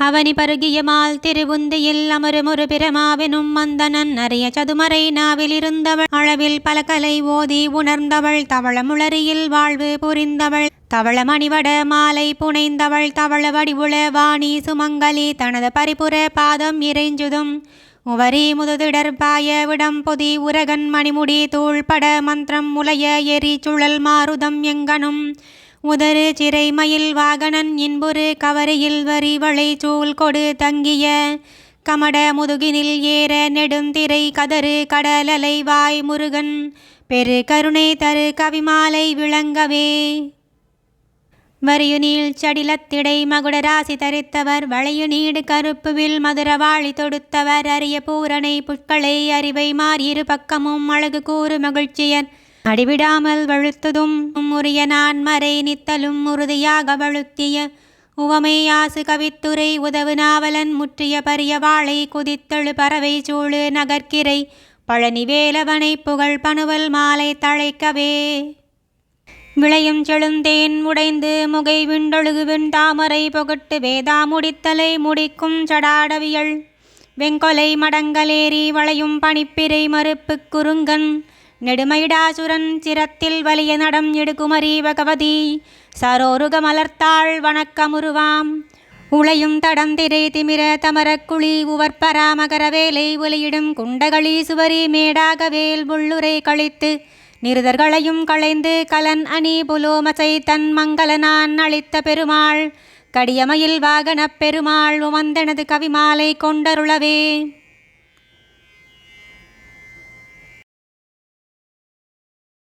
அவனி பருகியமால் திருவுந்தியில் அமருமொரு பிரமாவினும் மந்தனன் அரிய சதுமறை நாவிலிருந்தவள். அளவில் பல கலை ஓதி உணர்ந்தவள். தவளமுளரியில் வாழ்வு புரிந்தவள். தவள மணிவட மாலை புனைந்தவள். தவள வடிவுள வாணி சுமங்கலி தனது பரிபுர பாதம் இறைஞ்சுதும். உவரி முதுதிடர் பாய விடம் பொதி உரகன் மணிமுடி தூள்பட மந்திரம் முலைய எரி சுழல் மாருதம் எங்கனும். உதறு சிறைமயில் வாகனன் இன்புறு கவரியில் வரி வளை சூழ் கொடு தங்கிய. கமட முதுகினில் ஏற நெடுந்திரை கதறு கடலலை வாய் முருகன். பெரு கருணை தரு கவிமாலை விளங்கவே. வரியுநீள் சடிலத்திடை மகுட ராசி தரித்தவர். வளையுநீடு கருப்புவில் மதுரவாளி தொடுத்தவர். அரிய பூரணை புட்களை அறிவை மாறியிரு பக்கமும் அழகு கூறு மகிழ்ச்சியர். அடிவிடாமல் வழுத்ததும் உரிய நான் மறை நித்தலும் உறுதியாக வழுத்திய உவமை கவித்துரை உதவு நாவலன் முற்றிய பரிய வாழை குதித்தெழு பறவை சூழு நகர்கிரை பழனி வேலவனை புகழ் பணுவல் மாலை தழைக்கவே. விளையும் செழுந்தேன் உடைந்து முகை விண்டொழுகு தாமரை புகட்டு வேதா முடித்தலை முடிக்கும் சடாடவியல். வெங்கொலை மடங்கலேறி வளையும் பனிப்பிரை மறுப்பு குறுங்கன் நெடுமைடாசுரன் சிரத்தில் வலிய நடம் எடுக்குமரி பகவதி சரோருக மலர்த்தாள் வணக்கமுருவாம். உளையும் தடம் திரை திமிர தமரக் குழி உவற்பரா வேலை ஒலியிடும் குண்டகளி சுவரி மேடாக வேல் கழித்து நிருதர்களையும் களைந்து கலன் அணி புலோமசை தன் மங்களனான் அளித்த பெருமாள். கடியமயில் வாகனப் பெருமாள் உமந்தனது கவிமாலை கொண்டருளவே.